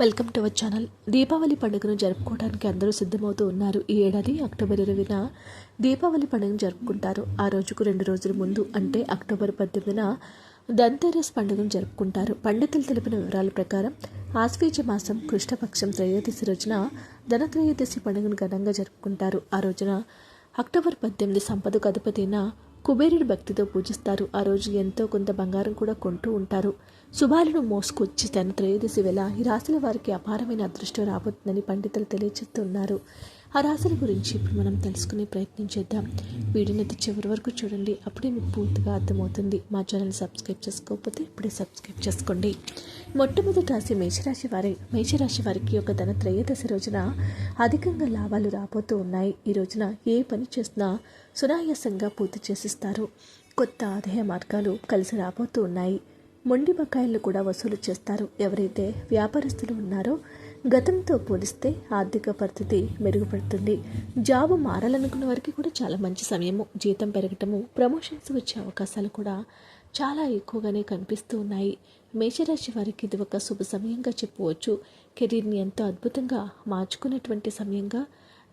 Welcome to our channel. Deepavali పండుగను జరుపుకోవడానికి అందరూ సిద్ధమవుతూ ఉన్నారు. ఈ ఏడాది అక్టోబర్ ఇరవైన దీపావళి పండుగను జరుపుకుంటారు. ఆ రోజుకు రెండు రోజుల ముందు అంటే అక్టోబర్ పద్దెనిమిదిన ధన్తేరస్ పండుగను జరుపుకుంటారు. పండితులు తెలిపిన వివరాల ప్రకారం ఆశ్వీజ మాసం కృష్ణపక్షం త్రయోదశి రోజున ధనత్రయోదశి పండుగను ఘనంగా జరుపుకుంటారు. ఆ రోజున అక్టోబర్ పద్దెనిమిది సంపదకు అధిపతైన కుబేరుడి భక్తితో పూజిస్తారు. ఆ రోజు ఎంతో కొంత బంగారం కూడా కొంటూ ఉంటారు. శుభాలను మోసుకొచ్చి తన త్రయోదశి వేళ ఈ రాశుల వారికి అపారమైన అదృష్టం రాబోతుందని పండితులు తెలియజేస్తున్నారు ఆ రాశుల గురించి ఇప్పుడు మనం తెలుసుకునే ప్రయత్నం చేద్దాం. వీడియోనైతే చివరి వరకు చూడండి. అప్పుడే మీకు పూర్తిగా అర్థమవుతుంది. మా ఛానల్ సబ్స్క్రైబ్ చేసుకోకపోతే ఇప్పుడే సబ్స్క్రైబ్ చేసుకోండి. మొట్టమొదటి రాశి మేషరాశి వారి మేషరాశి వారికి ఒక ధన త్రయోదశి రోజున అధికంగా లాభాలు రాబోతూ ఉన్నాయి. ఈ రోజున ఏ పని చేసినా సునాయాసంగా పూర్తి చేసిస్తారు. కొత్త ఆదాయ మార్గాలు కలిసి రాబోతూ ఉన్నాయి. మొండి బకాయిలను కూడా వసూలు చేస్తారు. ఎవరైతే వ్యాపారస్తులు ఉన్నారో గతంతో పోలిస్తే ఆర్థిక పరిస్థితి మెరుగుపడుతుంది. జాబ్ మారాలనుకున్న వారికి కూడా చాలా మంచి సమయము. జీతం పెరగటము ప్రమోషన్స్ వచ్చే అవకాశాలు కూడా చాలా ఎక్కువగానే కనిపిస్తూ ఉన్నాయి. మేషరాశి వారికి ఇది ఒక శుభ సమయంగా చెప్పవచ్చు. కెరీర్ని ఎంతో అద్భుతంగా మార్చుకునేటువంటి సమయంగా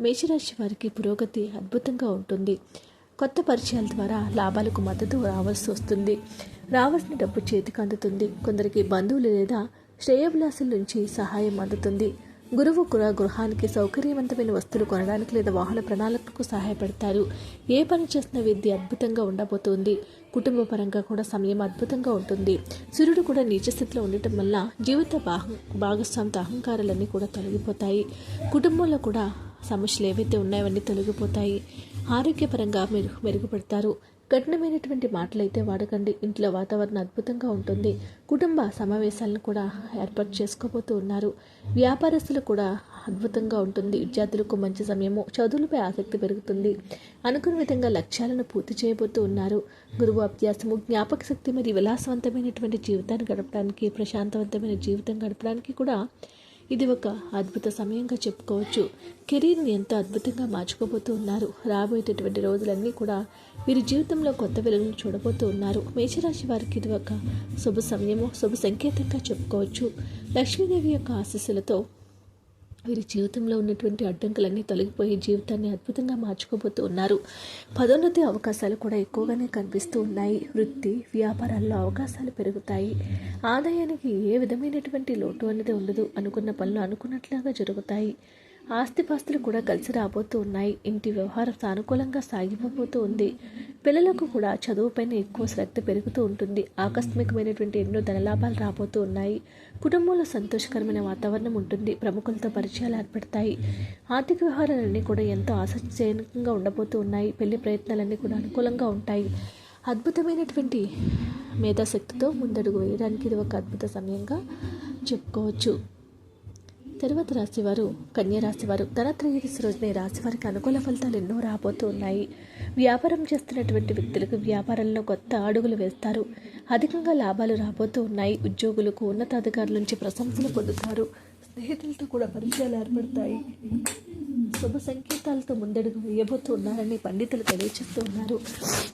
మేషరాశి వారికి పురోగతి అద్భుతంగా ఉంటుంది. కొత్త పరిచయాల ద్వారా లాభాలకు మద్దతు రావాల్సి వస్తుంది. రావాల్సిన డబ్బు చేతికి అందుతుంది. కొందరికి బంధువులు లేదా శ్రేయభిలాసుల నుంచి సహాయం అందుతుంది. గురువు కూడా గృహానికి సౌకర్యవంతమైన వస్తువులు కొనడానికి లేదా వాహన ప్రణాళికకు సహాయపడతారు. ఏ పని చేసిన విద్య అద్భుతంగా ఉండబోతోంది. కుటుంబ పరంగా కూడా సమయం అద్భుతంగా ఉంటుంది. సూర్యుడు కూడా నీచ స్థితిలో ఉండటం వల్ల జీవిత భాగ భాగస్వామిత అహంకారాలన్నీ కూడా తొలగిపోతాయి. కుటుంబంలో కూడా సమస్యలు ఏవైతే ఉన్నాయో అవన్నీ తొలగిపోతాయి. ఆరోగ్యపరంగా మెరుగు మెరుగుపడతారు. కఠినమైనటువంటి మాటలైతే వాడకండి. ఇంట్లో వాతావరణం అద్భుతంగా ఉంటుంది. కుటుంబ సమావేశాలను కూడా ఏర్పాటు చేసుకోబోతూ ఉన్నారు. వ్యాపారస్తులు కూడా అద్భుతంగా ఉంటుంది. విద్యార్థులకు మంచి సమయము చదువులపై ఆసక్తి పెరుగుతుంది. అనుకున్న విధంగా లక్ష్యాలను పూర్తి చేయబోతూ ఉన్నారు. గురువు అభ్యాసము జ్ఞాపక శక్తి మరియు విలాసవంతమైనటువంటి జీవితాన్ని గడపడానికి ప్రశాంతవంతమైన జీవితం గడపడానికి కూడా ఇది ఒక అద్భుత సమయంగా చెప్పుకోవచ్చు. కెరీర్ని ఎంతో అద్భుతంగా మార్చుకోబోతూ ఉన్నారు? రాబోయేటటువంటి రోజులన్నీ కూడా వీరి జీవితంలో కొత్త వెలుగును చూడబోతూ ఉన్నారు. మేషరాశి వారికి ఇది ఒక శుభ సమయము శుభ సంకేతంగా చెప్పుకోవచ్చు. లక్ష్మీదేవి యొక్క ఆశీస్సులతో వీరి జీవితంలో ఉన్నటువంటి అడ్డంకులన్నీ తొలగిపోయి జీవితాన్ని అద్భుతంగా మార్చుకోబోతూ ఉన్నారు. పదోన్నతి అవకాశాలు కూడా ఎక్కువగానే కనిపిస్తూ ఉన్నాయి. వృత్తి వ్యాపారాల్లో అవకాశాలు పెరుగుతాయి. ఆదాయానికి ఏ విధమైనటువంటి లోటు అనేది ఉండదు అనుకున్న పనులు అనుకున్నట్లుగా జరుగుతాయి. ఆస్తిపాస్తులు కూడా కలిసి రాబోతూ ఉన్నాయి. ఇంటి వ్యవహారం సానుకూలంగా సాగిపోబోతూ ఉంది. పిల్లలకు కూడా చదువుపైన ఎక్కువ శ్రద్ధ పెరుగుతూ ఉంటుంది. ఆకస్మికమైనటువంటి ఎన్నో ధనలాభాలు రాబోతూ ఉన్నాయి. కుటుంబంలో సంతోషకరమైన వాతావరణం ఉంటుంది. ప్రముఖులతో పరిచయాలు ఏర్పడతాయి. ఆర్థిక వ్యవహారాలన్నీ కూడా ఎంతో ఆసక్తిజనకంగా ఉండబోతూ ఉన్నాయి. పెళ్ళి ప్రయత్నాలన్నీ కూడా అనుకూలంగా ఉంటాయి. అద్భుతమైనటువంటి మేధాశక్తితో ముందడుగు వేయడానికి ఇది ఒక అద్భుత సమయంగా చెప్పుకోవచ్చు. తర్వాత రాశివారు కన్యరాశివారు ధనత్రయోదశి రోజున ఈ రాశి వారికి అనుకూల ఫలితాలు ఎన్నో రాబోతూ ఉన్నాయి వ్యాపారం చేస్తున్నటువంటి వ్యక్తులకు వ్యాపారంలో కొత్త అడుగులు వేస్తారు. అధికంగా లాభాలు రాబోతూ ఉన్నాయి ఉద్యోగులకు ఉన్నతాధికారుల నుంచి ప్రశంసలు పొందుతారు. స్నేహితులతో కూడా పరిచయాలు ఏర్పడతాయి. శుభ సంకేతాలతో ముందడుగు వేయబోతూ ఉన్నారని పండితులు తెలియజేస్తూ ఉన్నారు.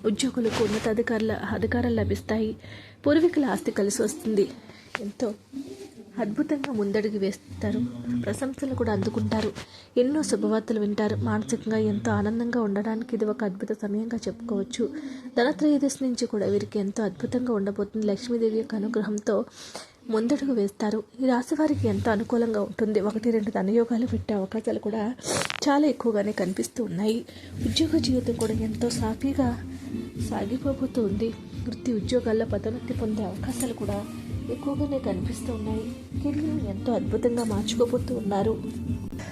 ఉద్యోగులకు ఉన్నతాధికారుల అధికారాలు లభిస్తాయి. పూర్వీకుల ఆస్తి కలిసి వస్తుంది. ఎంతో అద్భుతంగా ముందడుగు వేస్తారు. ప్రశంసలు కూడా అందుకుంటారు. ఎన్నో శుభవార్తలు వింటారు. మానసికంగా ఎంతో ఆనందంగా ఉండడానికి ఇది ఒక అద్భుత సమయంగా చెప్పుకోవచ్చు. ధనత్రయోదశి నుంచి కూడా వీరికి ఎంతో అద్భుతంగా ఉండబోతుంది. లక్ష్మీదేవి యొక్క అనుగ్రహంతో ముందడుగు వేస్తారు. ఈ రాశి వారికి ఎంతో అనుకూలంగా ఉంటుంది. ఒకటి రెండు ధనయోగాలు పెట్టే అవకాశాలు కూడా చాలా ఎక్కువగానే కనిపిస్తూ ఉన్నాయి. ఉద్యోగ జీవితం కూడా ఎంతో సాఫీగా సాగిపోబోతుంది వృత్తి ఉద్యోగాల్లో పదోన్నతి పొందే అవకాశాలు కూడా ఎక్కువగానే కనిపిస్తూ ఉన్నాయి కెరీర్ని ఎంతో అద్భుతంగా మార్చుకోబోతూ ఉన్నారు.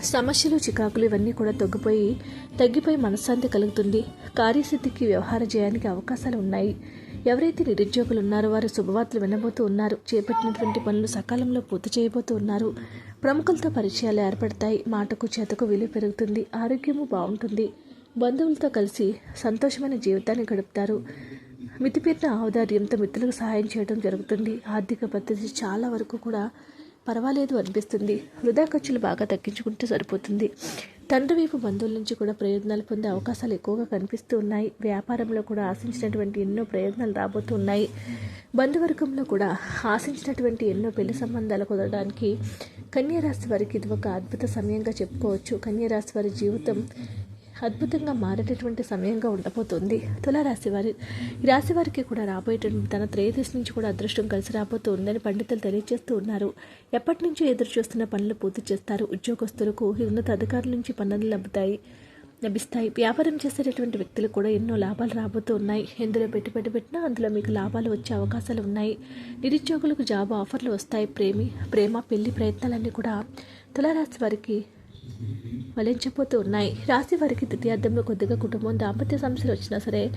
సమస్యలు చికాకులు ఇవన్నీ కూడా తగ్గిపోయి తగ్గిపోయి మనశ్శాంతి కలుగుతుంది. కార్యసిద్ధికి వ్యవహార చేయడానికి అవకాశాలు ఉన్నాయి. ఎవరైతే నిరుద్యోగులు ఉన్నారో వారు శుభవార్తలు వినబోతూ ఉన్నారు. చేపట్టినటువంటి పనులు సకాలంలో పూర్తి చేయబోతూ ఉన్నారు. ప్రముఖులతో పరిచయాలు ఏర్పడతాయి. మాటకు చేతకు విలువ పెరుగుతుంది. ఆరోగ్యము బాగుంటుంది. బంధువులతో కలిసి సంతోషమైన జీవితాన్ని గడుపుతారు. మితిపెట్టిన ఔదార్యంతో మిత్రులకు సహాయం చేయడం జరుగుతుంది. ఆర్థిక పద్ధతి చాలా వరకు కూడా పర్వాలేదు అనిపిస్తుంది. వృధా ఖర్చులు బాగా తగ్గించుకుంటే సరిపోతుంది. తండ్రి వైపు బంధువుల నుంచి కూడా ప్రయోజనాలు పొందే అవకాశాలు ఎక్కువగా కనిపిస్తూ ఉన్నాయి. వ్యాపారంలో కూడా ఆశించినటువంటి ఎన్నో ప్రయోజనాలు రాబోతున్నాయి బంధువర్గంలో కూడా ఆశించినటువంటి ఎన్నో పెళ్ళి సంబంధాలు కుదరడానికి కన్యారాశి వారికి ఇది ఒక అద్భుత సమయంగా చెప్పుకోవచ్చు. కన్యారాశి వారి జీవితం అద్భుతంగా మారేటటువంటి సమయంగా ఉండబోతుంది. తులారాశి వారి ఈ రాశి వారికి కూడా రాబోయేటువంటి తన త్రేయదశి నుంచి కూడా అదృష్టం కలిసి రాబోతూ ఉందని పండితులు తెలియజేస్తూ ఉన్నారు. ఎప్పటి నుంచో ఎదురు చూస్తున్న పనులు పూర్తి చేస్తారు. ఉద్యోగస్తులకు ఉన్నత అధికారుల నుంచి పనులు లభుతాయి లభిస్తాయి. వ్యాపారం చేసేటటువంటి వ్యక్తులు కూడా ఎన్నో లాభాలు రాబోతూ ఉన్నాయి. ఎందులో పెట్టుబడి పెట్టినా అందులో మీకు లాభాలు వచ్చే అవకాశాలు ఉన్నాయి. నిరుద్యోగులకు జాబ్ ఆఫర్లు వస్తాయి. ప్రేమి ప్రేమ పెళ్ళి ప్రయత్నాలన్నీ కూడా తులారాశి వారికి వలించిపోతూ ఉన్నాయి. రాశి వారికి ద్వితీయార్థంలో కొద్దిగా కుటుంబం దాంపత్య సమస్యలు వచ్చినా సరే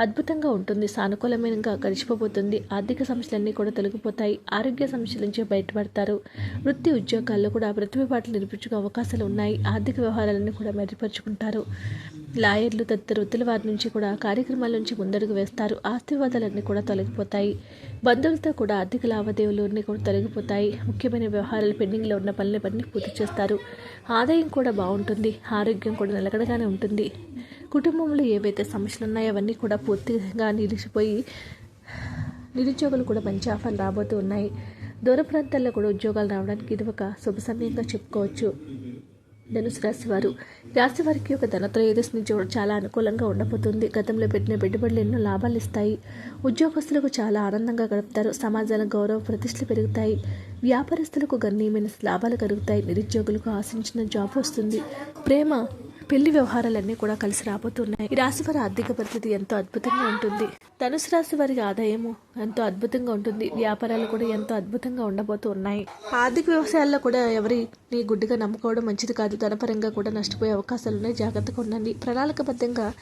అద్భుతంగా ఉంటుంది. సానుకూలమైనగా గడిచిపోబోతుంది. ఆర్థిక సమస్యలన్నీ కూడా తొలగిపోతాయి. ఆరోగ్య సమస్యల నుంచి బయటపడతారు. వృత్తి ఉద్యోగాల్లో కూడా ప్రతిభపాట్లు నిరూపించుకునే అవకాశాలు ఉన్నాయి. ఆర్థిక వ్యవహారాలన్నీ కూడా మెరుగుపరుచుకుంటారు. లాయర్లు తదితర వృత్తుల వారి నుంచి కూడా కార్యక్రమాల నుంచి ముందడుగు వేస్తారు. ఆస్తివాదాలన్నీ కూడా తొలగిపోతాయి. బంధువులతో కూడా ఆర్థిక లావాదేవీలు అన్నీ కూడా తొలగిపోతాయి. ముఖ్యమైన వ్యవహారాలు పెండింగ్లో ఉన్న పనులు పని పూర్తి చేస్తారు. ఆదాయం కూడా బాగుంటుంది. ఆరోగ్యం కూడా నిలకడగానే ఉంటుంది. కుటుంబంలో ఏవైతే సమస్యలు ఉన్నాయో అవన్నీ కూడా పూర్తిగా నిలిచిపోయి నిరుద్యోగులు కూడా మంచి ఆఫర్లు రాబోతూ ఉన్నాయి. దూర ప్రాంతాల్లో కూడా ఉద్యోగాలు రావడానికి ఇది ఒక శుభ సమయంగా చెప్పుకోవచ్చు. ధనుసు రాశివారు. వారు వారికి ఒక ధనత్రయోదశిని చూడ చాలా అనుకూలంగా ఉండబోతుంది. గతంలో పెట్టిన పెట్టుబడులు ఎన్నో లాభాలు ఇస్తాయి. ఉద్యోగస్తులకు చాలా ఆనందంగా గడుపుతారు. సమాజాల గౌరవ ప్రతిష్టలు పెరుగుతాయి. వ్యాపారస్తులకు గణనీయమైన లాభాలు కలుగుతాయి. నిరుద్యోగులకు ఆశించిన జాబ్ వస్తుంది. ప్రేమ పెళ్ళి వ్యవహారాలన్నీ కూడా కలిసి రాబోతున్నాయి. ఈ రాశి వారి ఆర్థిక పరిస్థితి ఎంతో అద్భుతంగా ఉంటుంది. ధనుసు రాశి వారికి ఆదాయము ఎంతో అద్భుతంగా ఉంటుంది. వ్యాపారాలు కూడా ఎంతో అద్భుతంగా ఉండబోతూ ఉన్నాయి. ఆర్థిక వ్యవసాయాల్లో కూడా ఎవరిని గుడ్డిగా నమ్ముకోవడం మంచిది కాదు. ధనపరంగా కూడా నష్టపోయే అవకాశాలు ఉన్నాయి. జాగ్రత్తగా ఉండండి. ప్రణాళికబద్ధంగా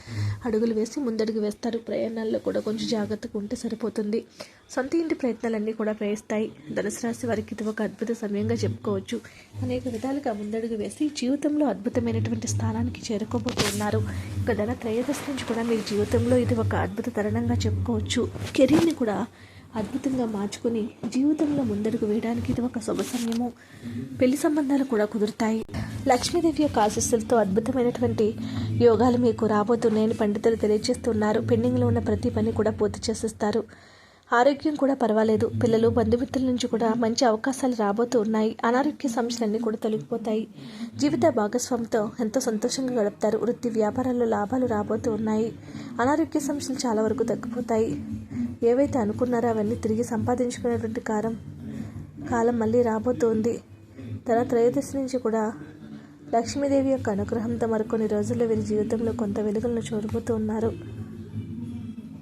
అడుగులు వేసి ముందడుగు వేస్తారు. ప్రయాణాల్లో కూడా కొంచెం జాగ్రత్తగా ఉంటే సరిపోతుంది. సొంత ఇంటి ప్రయత్నాలన్నీ కూడా ప్రయత్నిస్తాయి ధనుసు రాశి వారికి ఇది ఒక అద్భుత సమయంగా చెప్పుకోవచ్చు. అనేక విధాలుగా ముందడుగు వేసి జీవితంలో అద్భుతమైనటువంటి స్థానానికి చేరుకోబోతున్నారు. ఇక ధన త్రయోదశి నుంచి కూడా మీ జీవితంలో ఇది ఒక అద్భుత తరుణంగా చెప్పుకోవచ్చు. కెరీర్ని కూడా అద్భుతంగా మార్చుకుని జీవితంలో ముందడుగు వేయడానికి ఇది ఒక శుభ సమయము. పెళ్ళి సంబంధాలు కూడా కుదురుతాయి. లక్ష్మీదేవి యొక్క ఆశస్సులతో అద్భుతమైనటువంటి యోగాలు మీకు రాబోతున్నాయని పండితులు తెలియజేస్తున్నారు. పెండింగ్లో ఉన్న ప్రతి పని కూడా పూర్తి చేసేస్తారు. ఆరోగ్యం కూడా పర్వాలేదు. పిల్లలు బంధుమిత్రుల నుంచి కూడా మంచి అవకాశాలు రాబోతూ ఉన్నాయి. అనారోగ్య సమస్యలన్నీ కూడా తొలగిపోతాయి. జీవిత భాగస్వామితో ఎంతో సంతోషంగా గడుపుతారు. వృత్తి వ్యాపారాల్లో లాభాలు రాబోతూ ఉన్నాయి. అనారోగ్య సమస్యలు చాలా వరకు తగ్గిపోతాయి. ఏవైతే అనుకున్నారో అవన్నీ తిరిగి సంపాదించుకునేటువంటి కాలం కాలం మళ్ళీ రాబోతోంది. తన త్రయోదశి నుంచి కూడా లక్ష్మీదేవి యొక్క అనుగ్రహంతో మరికొన్ని రోజుల్లో వీరి జీవితంలో కొంత వెలుగులను చూడబోతూ ఉన్నారు.